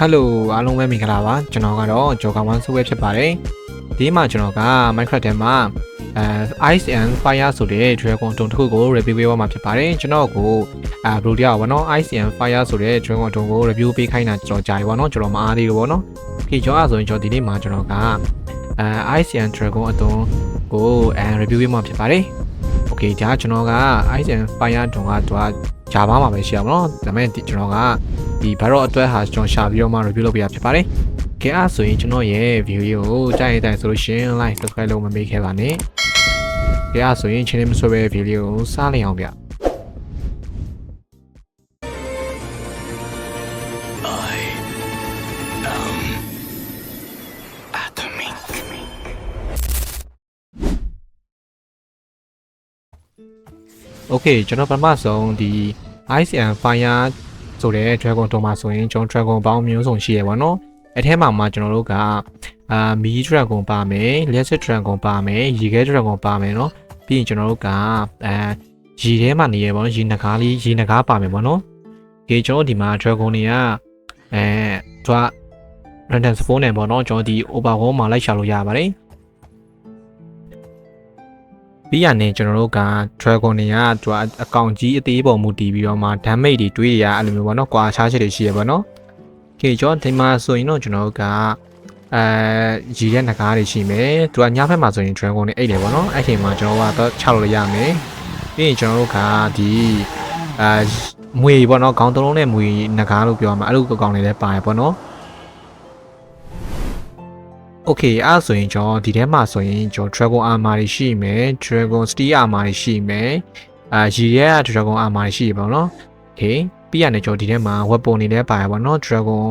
ဟယ်လိုအားလုံးပဲမင်္ဂလာပါကျွန်တော်ကတော့ကျော်ကောင်ဝမ်းဆိုးပဲဖြစ်ပါတယ်ဒီမှာကျွန်တော်က Minecraft ထဲမှာအဲ Ice and Fire ဆိုတဲ့ Dragon တုံတစ်ခုကို review ပေးသွားမှာဖြစ်ပါတယ်ကျွန်တော်ကိုအဲ Blue တရားဘောနော် Ice and Fire ဆိုတဲ့ Dragon တုံကို review ပေးခိုင်းတာကျွန်တော်ကြာပြီဘောနော်ကျွန်တော်မအားသေးဘူးဘောနော်ဒီကျော်အားဆိုရင်ကျွန်တော်ဒီနေ့မှာကျွန်တော်ကအဲ Ice and Dragon အတုံကိုအဲ review ပေးမှာဖြစ်ပါတယ် Okay ဒါကျွန်တော်က Ice and Fire တုံကသူက ဂျာဘာမှာပဲရှိရပါတော့ဒါပေမဲ့ဒီကျွန်တော်ကဒီဘာတော့အတွက်ဟာကျွန်တော်ရှာပြီးတော့မှ review လုပ်ပေးရဖြစ်ပါတယ်ကဲအဲ့ဆိုရင်ကျွန်တော်ရဲ့ view ကိုကြားရတဲ့ဆိုလို့ရှရင် like subscribe လုပ်မမေ့ခဲ့ပါနဲ့ကဲအဲ့ဆိုရင် channel မဆွဲပဲ view ကိုစားလိုက်အောင်ဗျ โอเคကျွန်တော်ပထမဆုံးဒီ Ice and Fire ဆိုတဲ့ Dragon တော်မှာဆိုရင်ကျွန်တော် Dragon ပေါင်းမျိုးစုံရှိရပါတော့အထဲမှာမှကျွန်တော်တို့ကအာမီး Dragon ပါမယ်၊ Electric Dragon ပါမယ်၊ရေခဲ Dragon ပါမယ်နော်ပြီးရင်ကျွန်တော်တို့ကအဲရေထဲမှာနေရပါတော့ရေနှကားလေးရေနှကားပါမယ်ပေါ့နော်ဒီကျွန်တော်ဒီမှာ Dragon တွေကအဲသူက random spawn နဲ့ပေါ့နော်ကျွန်တော်ဒီ overworld မှာလိုက်ရှာလို့ရပါတယ် ပြီးရနေကျွန်တော်တို့က Dragon တွေကသူကအကောင်ကြီးအသေးပေါ်မူတည်ပြီးတော့မှ damage တွေတွေးရအဲ့လိုမျိုးပေါ့နော်။ကွာခြားချက်တွေရှိရပါတော့။ Okay ကျွန်တော်ဒီမှာဆိုရင်တော့ကျွန်တော်တို့ကအဲရည်ရဲ့ငကားတွေရှိမယ်။သူကညဘက်မှာဆိုရင် Dragon တွေအိတ်တယ်ပေါ့နော်။အဲ့ချိန်မှာကျွန်တော်ကတော့ချလို့ရမယ်။ပြီးရင်ကျွန်တော်တို့ကဒီအဲမွေပေါ့နော်။ခေါင်းသုံးလုံးနဲ့မွေငကားလို့ပြောမှာအဲ့လိုကောင်တွေလည်းပါတယ်ပေါ့နော်။ Okay အဲ့ဆိုရင်ကျွန်တော်ဒီထဲမှာဆိုရင်ကျွန်တော် Dragon Armor တွေရှိမယ် Dragon Steel Armor တွေရှိမယ်အာရည်ရဲက Dragon Armor တွေရှိရပါတော့။ Okay ပြီးရတယ်ကျွန်တော်ဒီထဲမှာ weapon တွေလည်းပါရပါတော့ Dragon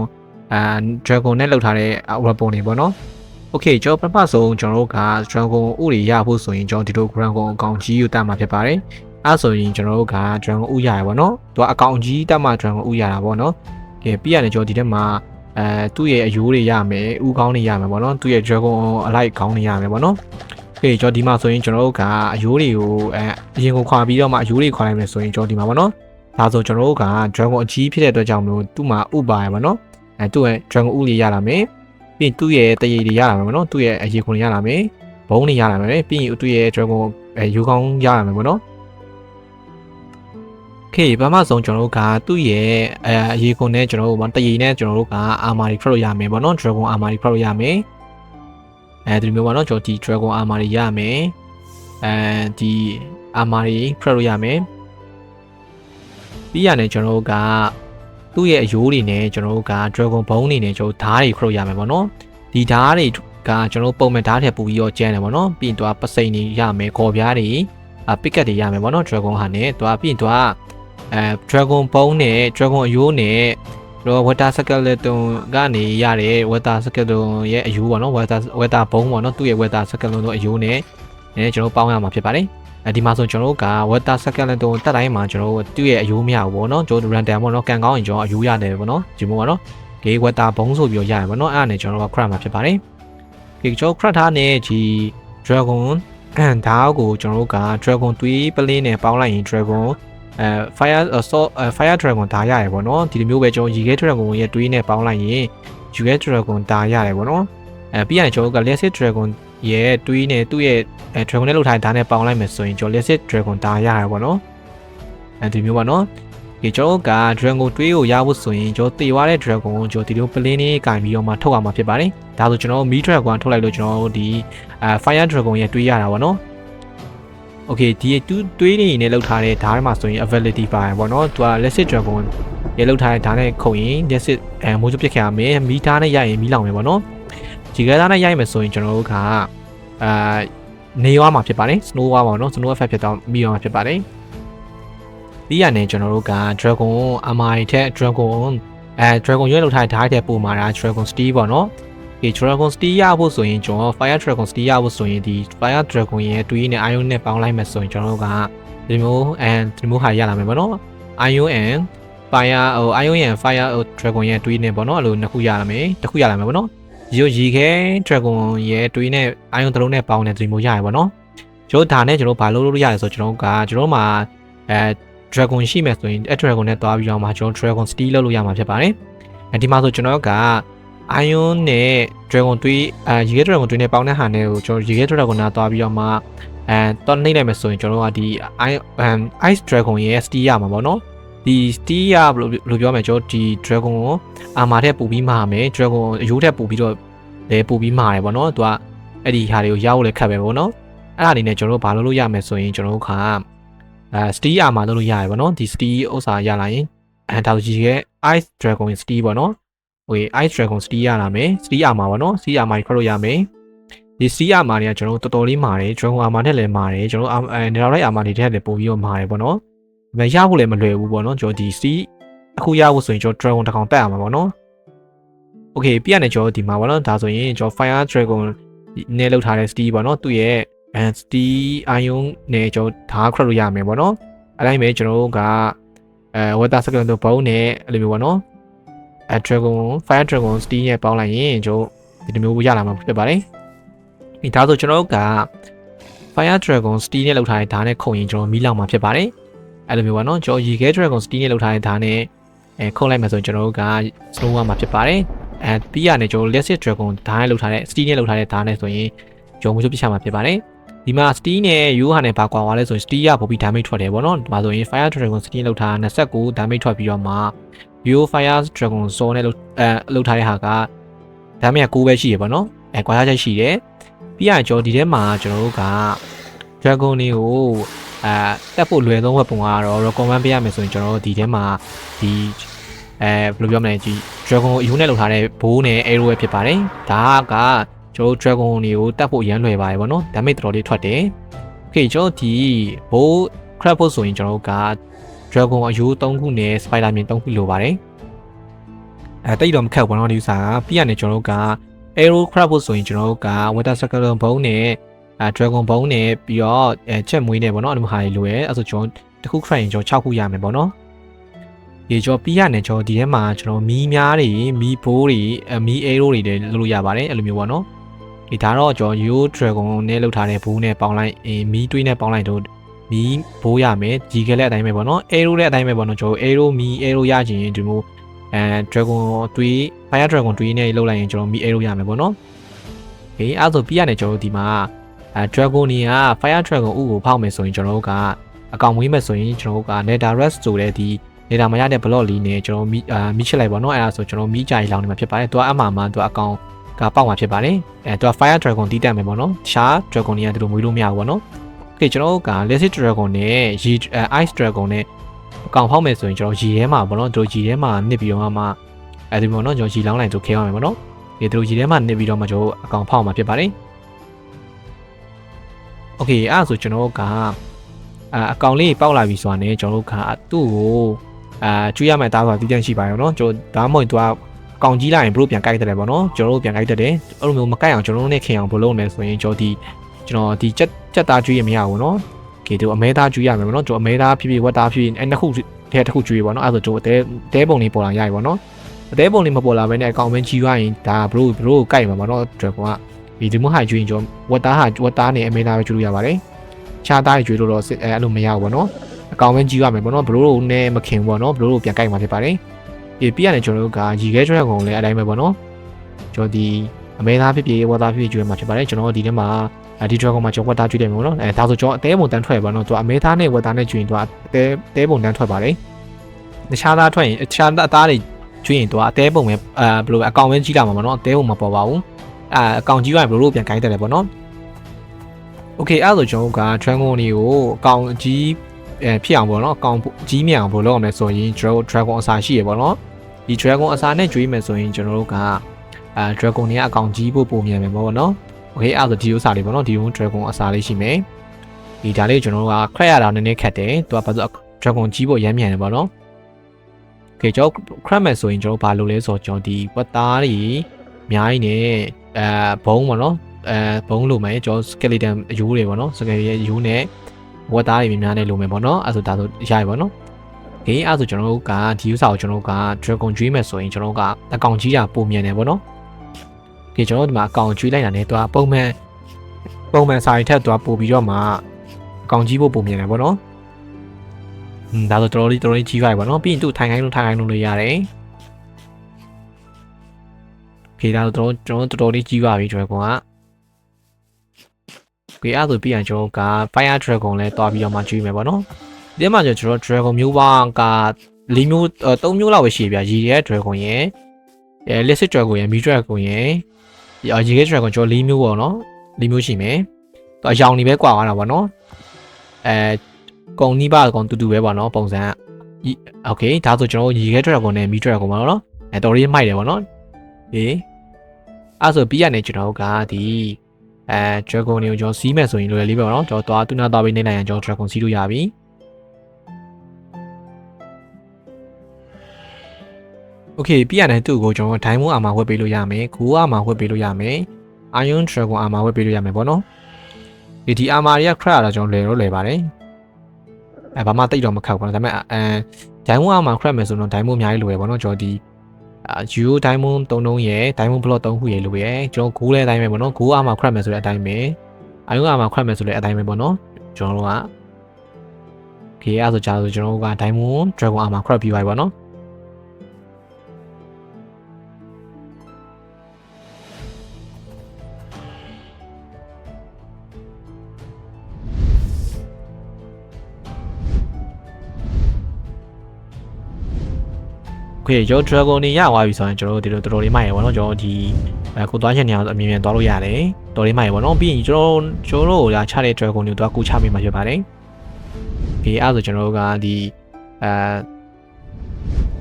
အာ Dragon နဲ့လောက်ထားတဲ့ weapon တွေပေါ့နော်။ Okay ကျွန်တော်ပထမဆုံးကျွန်တော်တို့က Dragon ဥတွေရဖို့ဆိုရင်ကျွန်တော်ဒီလို Dragon အကောင်ကြီးကိုတတ်မှာဖြစ်ပါတယ်။အဲ့ဆိုရင်ကျွန်တော်တို့က Dragon ဥရရပါတော့။သူကအကောင်ကြီးတတ်မှ Dragon ဥရတာပေါ့နော်။ Okay ပြီးရတယ်ကျွန်တော်ဒီထဲမှာ အဲသူ့ရဲ့အယိုးတွေရမယ်ဥကောင်းတွေရမယ်ပေါ့နော်သူ့ရဲ့ Dragon အလိုက်ကောင်းတွေရမယ်ပေါ့နော်ကဲကျွန်တော်ဒီမှာဆိုရင်ကျွန်တော်တို့ကအယိုးတွေကိုအဲအရင်ကိုခွာပြီးတော့မှအယိုးတွေခွာလိုက်မယ်ဆိုရင်ကျွန်တော်ဒီမှာပေါ့နော်ဒါဆိုကျွန်တော်တို့က Dragon အကြီးဖြစ်တဲ့အတွက်ကြောင့်မလို့သူ့မှာဥပါရပါနော်အဲသူ့ရဲ့ Dragon ဥလေးရလာမယ်ပြီးရင်သူ့ရဲ့တရေတွေရလာမယ်ပေါ့နော်သူ့ရဲ့အရေခွန်တွေရလာမယ်ဘုံတွေရလာမယ်ပြီးရင်သူ့ရဲ့ Dragon အဲယူကောင်းရလာမယ်ပေါ့နော် ခေဘာမှဆုံးကျွန်တော်တို့ကသူ့ရဲ့အဲအရေးကုန်နဲ့ကျွန်တော်တို့ဗောတရီနဲ့ကျွန်တော်တို့ကအာမာရီဖတ်လို့ရမယ်ဗောနော် Dragon အာမာရီဖတ်လို့ရမယ်အဲဒီလိုမျိုးဗောနော်ကျွန်တော်ဒီ Dragon အာမာရီရမယ်အဲဒီအာမာရီဖတ်လို့ရမယ်ပြီးရနေကျွန်တော်တို့ကသူ့ရဲ့အယိုးတွေနဲ့ကျွန်တော်တို့က Dragon Bone တွေနဲ့ကျွန်တော်ဓားတွေခရုတ်ရမယ်ဗောနော်ဒီဓားတွေကကျွန်တော်ပုံမှန်ဓားထက်ပိုပြီးတော့ကျန်တယ်ဗောနော်ပြီးရင်သူကပစိန်တွေရမယ်ခေါ်ပြားတွေအပစ်ကတ်တွေရမယ်ဗောနော် Dragon ဟာနဲ့သူကပြီးရင်သူက အဲ dragon ဘုံနဲ့ dragon အယိုးနဲ့တော့ water skeleton ကနေရတဲ့ water skeleton ရဲ့အယိုးပေါ့နော် water water ဘုံပေါ့နော်သူ့ရဲ့ water skeleton တို့အယိုးနဲ့အဲကျွန်တော်ပေါင်းရမှာဖြစ်ပါတယ်အဲဒီမှာဆိုကျွန်တော်တို့က water skeleton တက်တိုင်းမှာကျွန်တော်တို့သူ့ရဲ့အယိုးမရဘူးပေါ့နော်ကျွန်တော် random ပေါ့နော်ကန်ကောင်းရင်ကျွန်တော်အယိုးရတယ်ပေါ့နော်ဒီမို့ပေါ့နော် gay water ဘုံဆိုပြီးတော့ရတယ်ပေါ့နော်အဲ့ဒါနဲ့ကျွန်တော်တို့က craft မှာဖြစ်ပါတယ်ဒီကျွန်တော် craft ထားနဲ့ဒီ dragon အဲဓာတ်ကိုကျွန်တော်တို့က dragon သွေးပလင်းနဲ့ပေါင်းလိုက်ရင် dragon အဲ fire assault fire dragon ဒါရရယ်ပေါ့နော်ဒီလိုမျိုးပဲကျွန်တော်ရေခဲ dragon ရဲ့တွေးနဲ့ပေါင်းလိုက်ရင်ရေခဲ dragon ဒါရရယ်ပေါ့နော်အဲပြီးရင်ကျွန်တော်တို့က lesser dragon ရဲ့တွေးနဲ့သူ့ရဲ့အဲ dragon နဲ့လောက်ထားတဲ့ဓာတ်နဲ့ပေါင်းလိုက်မယ်ဆိုရင်ကျွန်တော် lesser dragon ဒါရရယ်ပေါ့နော်အဲဒီမျိုးပေါ့နော်ဒီကျွန်တော်က dragon တွေးကိုရဖို့ဆိုရင်ကျွန်တော်တေသွားတဲ့ dragon ကိုကျွန်တော်ဒီလို plane လေးကင်ပြီးတော့မှထုတ်ရမှာဖြစ်ပါတယ်ဒါဆိုကျွန်တော် me dragon ထုတ်လိုက်လို့ကျွန်တော်ဒီအဲ fire dragon ရဲ့တွေးရတာပေါ့နော် Okay ဒီတူတွေးနေနေလောက်ထားတဲ့ဓာတ်မှာဆိုရင် ability ပါရပေါ့နော်သူက lesser dragon ရေလောက်ထားတဲ့ဓာတ်နဲ့ခုံရင် lesser အဲမိုးချပစ်ခဲ့ရမယ်မီးသားနဲ့ရိုက်ရင်မီးလောင်မယ်ပေါ့နော်ဒီကဲသားနဲ့ရိုက်မယ်ဆိုရင်ကျွန်တော်တို့ကအာနေရွာမှာဖြစ်ပါတယ် snow ရွာပါတော့ snow effect ဖြစ်တော့မီးရွာမှာဖြစ်ပါတယ်ပြီးရနေကျွန်တော်တို့က dragon amai ထက် dragon အဲ dragon ရွေးလောက်ထားတဲ့ဓာတ်ထက်ပိုမှာတာ dragon steel ပေါ့နော် ဒီ Dragon Steel ရဖို့ဆိုရင်ကျွန်တော် Fire Dragon Steel ရဖို့ဆိုရင်ဒီ Fire Dragon ရဲ့တွေးနဲ့ Iron နဲ့ပေါင်းလိုက်မယ်ဆိုရင်ကျွန်တော်တို့ကဒီမျိုး and ဒီမျိုးဟာရလာမယ်ပေါ့နော် Iron and Fire ဟို Iron and Fire Dragon ရဲ့တွေးနဲ့ပေါ့နော်အဲ့လိုနှစ်ခုရလာမယ်တစ်ခုရလာမယ်ပေါ့နော်ရီရီခဲ Dragon ရဲ့တွေးနဲ့ Iron တစ်လုံးနဲ့ပေါင်းတဲ့ဒီမျိုးရရပေါ့နော်ကျွန်တော်ဒါနဲ့ကျွန်တော်ဘာလုပ်လို့ရလဲဆိုတော့ကျွန်တော်ကကျွန်တော်မှာအဲ Dragon ရှိမယ်ဆိုရင်အဲ Dragon နဲ့တွားပြီးတော့မှကျွန်တော် Dragon Steel လုပ်လို့ရမှာဖြစ်ပါတယ်အဲဒီမှာဆိုကျွန်တော်က ion နဲ့ dragon တွေးအာရေခဲ dragon တွေးနဲ့ပေါင်းတဲ့ဟာနဲ့ကိုကျွန်တော်ရေခဲ dragon နာသွားပြီးတော့မှအဲတော့နှိမ့်လိုက်မယ်ဆိုရင်ကျွန်တော်တို့ကဒီ ice dragon ရဲ့ steal ရမှာပေါ့နော်ဒီ steal ရဘယ်လိုဘယ်လိုပြောမလဲကျွန်တော်ဒီ dragon ကိုအာမာထက်ပူပြီးမှာမယ် dragon အယိုးထက်ပူပြီးတော့လဲပူပြီးမှာတယ်ပေါ့နော်သူကအဲ့ဒီဟာတွေကိုရောက်လဲခတ်ပဲပေါ့နော်အဲ့ဒါအနေနဲ့ကျွန်တော်တို့ဘာလုပ်လို့ရမယ်ဆိုရင်ကျွန်တော်တို့ခါအဲ steal အာမာလုပ်လို့ရတယ်ပေါ့နော်ဒီ steal ဥစ္စာရလာရင်အဲဒါဆိုကြီးရဲ့ ice dragon steal ပေါ့နော် ဟို ice dragon steal ရလာမယ် steal အာမာပေါ့နော် steal အာမာကြီးခွတ်လို့ရမယ်ဒီ steal အာမာတွေကကျွန်တော်တို့တော်တော်လေးမာတယ် dragon အာမာနဲ့လည်းမာတယ်ကျွန်တော်အဲ netherite အာမာတွေထက်လည်းပို့ပြီးတော့မာတယ်ပေါ့နော်ဒါပေမဲ့ရဖို့လည်းမလွယ်ဘူးပေါ့နော်ကျွန်တော်ဒီ steal အခုရဖို့ဆိုရင်ကျွန်တော် dragon တစ်ကောင်တက်ရမှာပေါ့နော် okay ပြရနေကျွန်တော်ဒီမှာပေါ့နော်ဒါဆိုရင်ကျွန်တော် fire dragon နဲ့လောက်ထားတဲ့ steal ပေါ့နော်သူ့ရဲ့ and steal ion နဲ့ကျွန်တော်ဓာတ်ခရလို့ရမယ်ပေါ့နော်အဲ့တိုင်းပဲကျွန်တော်တို့ကအဲ water second တို့ဘုံနဲ့အဲ့လိုမျိုးပေါ့နော် အဲ dragon fire dragon steal ရဲ့ပေါင်းလိုက်ရင်ကျွန်တော်ဒီလိုမျိုးရလာမှာဖြစ်ပါတယ်ဒီဒါဆိုကျွန်တော်တို့က fire dragon steal နဲ့လောက်ထားတဲ့ဓာတ်နဲ့ခုံရင်ကျွန်တော်မီးလောင်မှာဖြစ်ပါတယ်အဲ့လိုမျိုးပေါ့နော်ကျွန်တော်ရေခဲ dragon steal နဲ့လောက်ထားတဲ့ဓာတ်နဲ့အဲခုံလိုက်မယ်ဆိုရင်ကျွန်တော်တို့က slow မှာဖြစ်ပါတယ်အဲပြီးရနေကျွန်တော် Lexus Dragon ဓာတ်နဲ့လောက်ထားတဲ့ Steam နဲ့လောက်ထားတဲ့ဓာတ်နဲ့ဆိုရင်ဂျုံမှုချုပ်ပြချမှာဖြစ်ပါတယ်ဒီမှာ Steam နဲ့ U ဟာနဲ့ဘာကွာသွားလဲဆိုရင် Steam ကပိုပြီး damage ထွက်တယ်ပေါ့နော်ဒီမှာဆိုရင် Fire Dragon Steam လောက်ထား29 damage ထွက်ပြီးတော့မှ U Fire Dragon Soul နဲ့လောက်အဲလောက်ထားတဲ့ဟာက damage 9ပဲရှိရပေါ့နော်အဲကွာခြားချက်ရှိတယ်ပြီးရကျွန်တော်ဒီထဲမှာကျွန်တော်တို့က Dragon တွေကိုအဲတက်ဖို့လွယ်ဆုံးဝက်ပုံကတော့ recommend ပေးရမယ်ဆိုရင်ကျွန်တော်တို့ဒီထဲမှာဒီအဲဘယ်လိုပြောမလဲဒီ dragon ကိုအယုံနဲ့လောက်ထားတဲ့ဘိုးနဲ့ arrow ပဲဖြစ်ပါတယ်ဒါကကျွန်တော် dragon တွေကိုတတ်ဖို့ရမ်းလွယ်ပါတယ်ဗောနော် damage တော်တော်လေးထွက်တယ် okay ကျွန်တော်ဒီဘိုး crab ဖို့ဆိုရင်ကျွန်တော်က dragon အယိုး3ခုနဲ့ spider မြင်3ခုလိုပါတယ်အဲတိတ်တော့မခက်ဘူးဗောနော်ဒီဥစားကပြီးရနေကျွန်တော်က arrow crab ဖို့ဆိုရင်ကျွန်တော်က water circle ဘုံနဲ့အဲ dragon ဘုံနဲ့ပြီးတော့အဲချက်မွေးနဲ့ဗောနော်အဲ့လိုဟာတွေလိုရဲအဲ့ဆိုကျွန်တော်တခု cry ရင်ကျွန်တော်6ခုရမယ်ဗောနော်ဒီကျော်ပြီးရနေကျော်ဒီထဲမှာကျွန်တော်မီးများတွေမီးဘိုးတွေမီးအေးရိုးတွေလည်းလုပ်လို့ရပါတယ်အဲ့လိုမျိုးပေါ့နော်ဒီဒါတော့ကျွန်တော် Yo Dragon နဲ့လုပ်ထားတဲ့ဘူးနဲ့ပေါင်းလိုက်အေးမီးတွေးနဲ့ပေါင်းလိုက်တော့ မီးဘိုးရမယ်ဒီကလေးအတိုင်းပဲပေါ့နော်အဲရိုးလည်းအတိုင်းပဲပေါ့နော်ကျွန်တော်အဲရိုးမီးအဲရိုးရခြင်းဒီမျိုးအဲ dragon တွေး fire dragon တွေးနဲ့လောက်လိုက်ရင်ကျွန်တော်မီးအဲရိုးရမယ်ပေါ့နော်ဒီအဲ့ဆိုပြီးရတယ်ကျွန်တော်ဒီမှာအဲ dragon နေက fire dragon ဥကိုဖောက်မယ်ဆိုရင်ကျွန်တော်ကအကောင်မွေးမယ်ဆိုရင်ကျွန်တော်က nether rest ဆိုတဲ့ဒီနေတာမရတဲ့ block လေးနဲ့ကျွန်တော်မီးအာမီးချစ်လိုက်ပါတော့အဲ့ဒါဆိုကျွန်တော်မီးကြိုင်လောင်နေမှာဖြစ်ပါတယ်။သူကအမှန်မှန်သူအကောင်ကပေါက်မှာဖြစ်ပါတယ်။အဲသူက fire dragon တီးတက်မယ်ပေါ့နော်။တခြား dragon တွေကဒီလိုမွေးလို့မရဘူးပေါ့နော်။ โอเคကျွန်တော်တို့က lazy dragon နဲ့ ye ice dragon နဲ့အကောင်ဖောက်မယ်ဆိုရင်ကျွန်တော်ရေထဲမှာပေါ့နော်တို့ရေထဲမှာနစ်ပြီးတော့မှအဲဒီပေါ့နော်ကျွန်တော်ရေလောင်းလိုက်ဆိုခဲရမယ်ပေါ့နော်ဒီတို့ရေထဲမှာနစ်ပြီးတော့မှကျွန်တော်အကောင်ဖောက်မှာဖြစ်ပါတယ်โอเคအဲ့ဒါဆိုကျွန်တော်တို့ကအအကောင်လေးပေါက်လာပြီဆိုတာနဲ့ကျွန်တော်တို့ကသူ့ကိုအာကျွေးရမယ့်တားဆိုတာတည်တံ့ရှိပါရောเนาะကျွန်တော်ဒါမှမဟုတ်သူကကောင်ကြီးလိုက်ရင်ဘလို့ပြန်ကြိုက်တယ်ပေါ့နော်ကျွန်တော်တို့ပြန်ကြိုက်တယ်အဲ့လိုမျိုးမကြိုက်အောင်ကျွန်တော်တို့နဲ့ခင်အောင်ဘလို့လဲဆိုရင်ကျွန်တော်ဒီ ကျွန်တော်ဒီချက်ချက်သားကျွေးရမရဘူးเนาะကေတို့အမဲသားကျွေးရမယ်ပေါ့နော်ကျွန်တော်အမဲသားဖြစ်ဖြစ်ဝက်သားဖြစ်ဖြစ်အဲ့နှစ်ခုတည်းတစ်ခုကျွေးပေါ့နော်အဲ့ဒါဆိုကျွန်တော်တဲတဲပုံလေးပေါ်လာရပြီပေါ့နော်အသေးပုံလေးမပေါ်လာဘဲနဲ့အကောင်မင်းကြီးရရင်ဒါဘလို့ဘလို့ကြိုက်မှာပေါ့နော် dragon ကဒီဒီမဟိုင်ကျွေးရင်ကျွန်တော်ဝက်သားဟာဝက်သားနဲ့အမဲသားပဲကျွေးလို့ရပါတယ်ခြားသားတွေကျွေးလို့တော့အဲ့လိုမရဘူးပေါ့နော်အကောင်ပဲကြီးရမယ်ပေါ့နော်ဘလို့တို့နဲ့မခင်ပေါ့နော်ဘလို့တို့ပြန်ကြိုက်မှာဖြစ်ပါတယ်ဒီပြရနေကျွန်တော်တို့ကရီခဲကျွဲကောင်လည်းအတိုင်းပဲပေါ့နော်ကျွန်တော်ဒီ အမဲသားဖြစ်ဖြစ်ဝါသားဖြစ်ဖြစ်ကျွဲမှာဖြစ်ပါတယ်ကျွန်တော်ဒီထဲမှာဒီ dragon မှာကျွန်တော်ဝတ်သားကျွေးတယ်မို့နော်အဲဒါဆိုကျွန်တော်အသေးပုံတန်းထွက်ပါတော့သူအမဲသားနဲ့ဝတ်သားနဲ့ကျွေးရင်သူအသေးသေးပုံတန်းထွက်ပါတယ်တခြားသားထွက်ရင်တခြားသားအသားတွေကျွေးရင်သူအသေးပုံပဲအဲဘယ်လိုအကောင်ပဲကြီးလာမှာပေါ့နော်အသေးပုံမပေါ်ပါဘူးအဲအကောင်ကြီးရရင်ဘယ်လိုပြန်ခိုင်းတယ်လဲပေါ့နော်โอเคအဲ့ဒါဆိုကျွန်တော်က dragon တွေကိုအကောင်ကြီးအဲဖြစ်အောင်ပေါ့နော်အကောင်ကြီးမြအောင်ဘယ်လိုလုပ်ရမလဲဆိုရင် dragon အစာရှိရပေါ့နော်ဒီ dragon အစာနဲ့ကျွေးမယ်ဆိုရင်ကျွန်တော်တို့က အဲ dragon တွေကအကောင်ကြီးဖို့ပုံမြန်မယ်ပေါ့နော်โอเคအဲ့ဒါဆိုဒီဥစားလေးပေါ့နော်ဒီုံ dragon အစာလေးရှိမယ်ဒီဒါလေးကျွန်တော်တို့ကခရက်ရတာနည်းနည်းခက်တယ်သူကဘာလို့ dragon ကြီးဖို့ရမ်းမြန်တယ်ပေါ့နော်โอเคကျွန်တော်ခရက်မယ်ဆိုရင်ကျွန်တော်ဘာလုပ်လဲဆိုတော့ကျွန်တော်ဒီဝတ်သားတွေအများကြီးနဲ့အဲဘုံပေါ့နော်အဲဘုံလိုမယ်ကျွန်တော် skeleton အယိုးတွေပေါ့နော် skeleton ရဲ့အယိုးနဲ့ဝက်သားတွေများများနဲ့လိုမယ်ပေါ့နော်အဲဆိုဒါဆိုရရပါတော့โอเคအဲဆိုကျွန်တော်တို့ကဒီဥစားကိုကျွန်တော်တို့က dragon ကျွေးမယ်ဆိုရင်ကျွန်တော်တို့ကအကောင်ကြီးတာပုံမြန်တယ်ပေါ့နော် ဒီကျွန်တော်ဒီမှာအကောင်ကျွေးလိုက်တာနဲ့သူကပုံမှန်ပုံမှန်စာရီထက်သူကပို့ပြီးတော့မှအကောင်ကြီးဖို့ပုံမြင်တယ်ပေါ့နော်อืมဒါဆိုတော်တော်လေးတော်တော်လေးကြီးပါပေါ့နော်ပြီးရင်သူ့ထိုင်ခိုင်းလို့ထိုင်ခိုင်းလို့လို့ရတယ်ခေဒါဆိုတော့ကျွန်တော်တော်တော်လေးကြီးပါပြီ Dragon ကခေအားဆိုပြီးရင်ကျွန်တော်က Fire Dragon လဲတွားပြီးတော့မှကြီးမယ်ပေါ့နော်ဒီမှာကျွန်တော် Dragon မျိုးပေါင်းက၄မျိုး၃မျိုးလောက်ပဲရှိပြရည်ရဲ Dragon ရဲ့အဲ List Dragon ရဲ့ Mid Dragon ရဲ့ ရေခဲ dragon ကျွန်တော်၄မျိုးပေါ့နော်၄မျိုးရှိမယ်တော့အယောင်နေပဲကွာသွားတာပေါ့နော်အဲကုံနီးပါကောင်တူတူပဲပေါ့နော်ပုံစံကโอเคဒါဆိုကျွန်တော်ရေခဲ dragon နဲ့ mi dragon ပေါ့နော်အဲတော်လေးမိုက်တယ်ပေါ့နော်ဟေးအဲ့ဆိုပြီးရနေကျွန်တော်ကဒီအဲ dragon တွေကိုကျွန်တော်စီးမယ်ဆိုရင်လွယ်လေးပဲပေါ့နော်ကျွန်တော်သွားတူနာသွားပြီးနေနိုင်ရင်ကျွန်တော် dragon စီးလို့ရပြီ โอเคပြီးရတဲ့သူ့ကိုကျွန်တော် diamond armor ဝတ်ပေးလို့ရမယ် gold armor ဝတ်ပေးလို့ရမယ် iron dragon armor ဝတ်ပေးလို့ရမယ်ပေါ့နော်ဒီဒီ armor တွေက craft တော့ကျွန်တော်လဲတော့လဲပါတယ်အဲဘာမှတိတ်တော့မခောက်ဘူးဒါပေမဲ့အဲ diamond armor craft မယ်ဆိုတော့ diamond အများကြီးလိုရပေါ့နော်ကျွန်တော်ဒီအာ Geo Diamond 3လုံးရယ် Diamond Block 3ခုရယ်လိုရယ်ကျွန်တော် Gold လည်းအတိုင်းပဲပေါ့နော် Gold Armor Craft မယ်ဆိုတဲ့အတိုင်းပဲ Iron Armor Craft မယ်ဆိုလည်းအတိုင်းပဲပေါ့နော်ကျွန်တော်တို့က Okay အဲ့ဆိုကြာဆိုကျွန်တော်တို့က Diamond Dragon Armor Craft ပြီးပါပြီပေါ့နော် Okay ကျွန်တော် dragon နေရသွားပြီဆိုရင်ကျွန်တော်တို့ဒီလိုတော်တော်လေးမှရေပေါ့နော်ကျွန်တော်ဒီအခုသွားချင်နေအောင်အမြင်မြန်သွားလို့ရတယ်တော်လေးမှရေပေါ့နော်ပြီးရင်ကျွန်တော်ကျွန်တော်တို့ကချတဲ့ dragon တွေကိုသွားကူချမိမှာဖြစ်ပါတယ်ဒီအဲ့ဆိုကျွန်တော်တို့ကဒီအဲ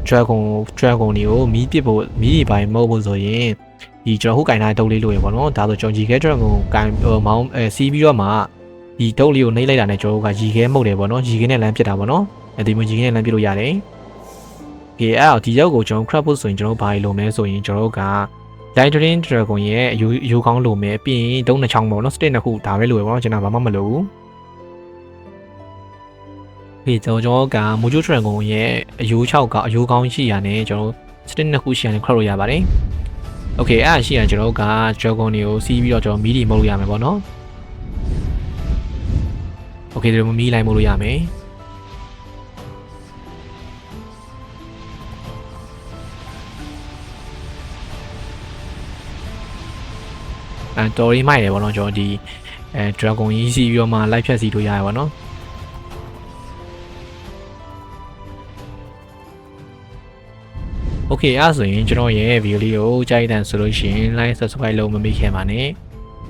dragon dragon တွေကိုမီးပစ်ဖို့မီးပိုင်းမဟုတ်ဖို့ဆိုရင်ဒီကျွန်တော်ဟုတ်ကင်ထားတုပ်လေးလို့ရေပေါ့နော်ဒါဆိုကျွန်တော်ဂျီခဲ dragon ကိုကင်မောင်းအဲစီးပြီးတော့မှဒီတုပ်လေးကိုနှိမ့်လိုက်တာနဲ့ကျွန်တော်တို့ကဂျီခဲမှုတ်တယ်ပေါ့နော်ဂျီခဲနဲ့လမ်းပစ်တာပေါ့နော်အဲဒီမျိုးဂျီခဲနဲ့လမ်းပစ်လို့ရတယ် ကဲအဲ့တော့ဒီရောက်ကိုကျွန်တော် crab ဖို့ဆိုရင်ကျွန်တော်ဘာလို့လိုမဲဆိုရင်ကျွန်တော်က Light Drain Dragon ရဲ့အယူအယူကောင်းလိုမဲပြီးရင်တုံးနှစ်ချောင်းပေါ့နော် stick နှစ်ခုဒါပဲလိုပဲပေါ့နော်ကျွန်တော်ဘာမှမလိုဘူးပြီးကျွန်တော်က Mojo Dragon ရဲ့အယူ6ကအယူကောင်းရှိရနဲ့ကျွန်တော် stick နှစ်ခုရှိရနဲ့ crab လို့ရပါတယ် Okay အဲ့ဒါရှိရင်ကျွန်တော်က Dragon တွေကိုစီးပြီးတော့ကျွန်တော်မီးတွေမဟုတ်လို့ရမယ်ပေါ့နော် Okay ဒီလိုမီးလိုက်မဟုတ်လို့ရမယ် အဲတော်ရီမိုက်တယ်ဗောနော်ကျွန်တော်ဒီအဲ dragon ကြီးစီပြီးတော့မှ live ဖြတ်စီလို့ရတယ်ဗောနော်โอเคအဲ့ဆိုရင်ကျွန်တော်ရဲ့ video လေးကိုကြိုက်တဲ့ဆိုလို့ရှိရင် like subscribe လုပ်မမိခင်ပါနဲ့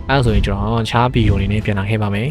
အဲ့ဆိုရင်ကျွန်တော်ခြား video လေးနဲ့ပြန်လာခဲ့ပါမယ်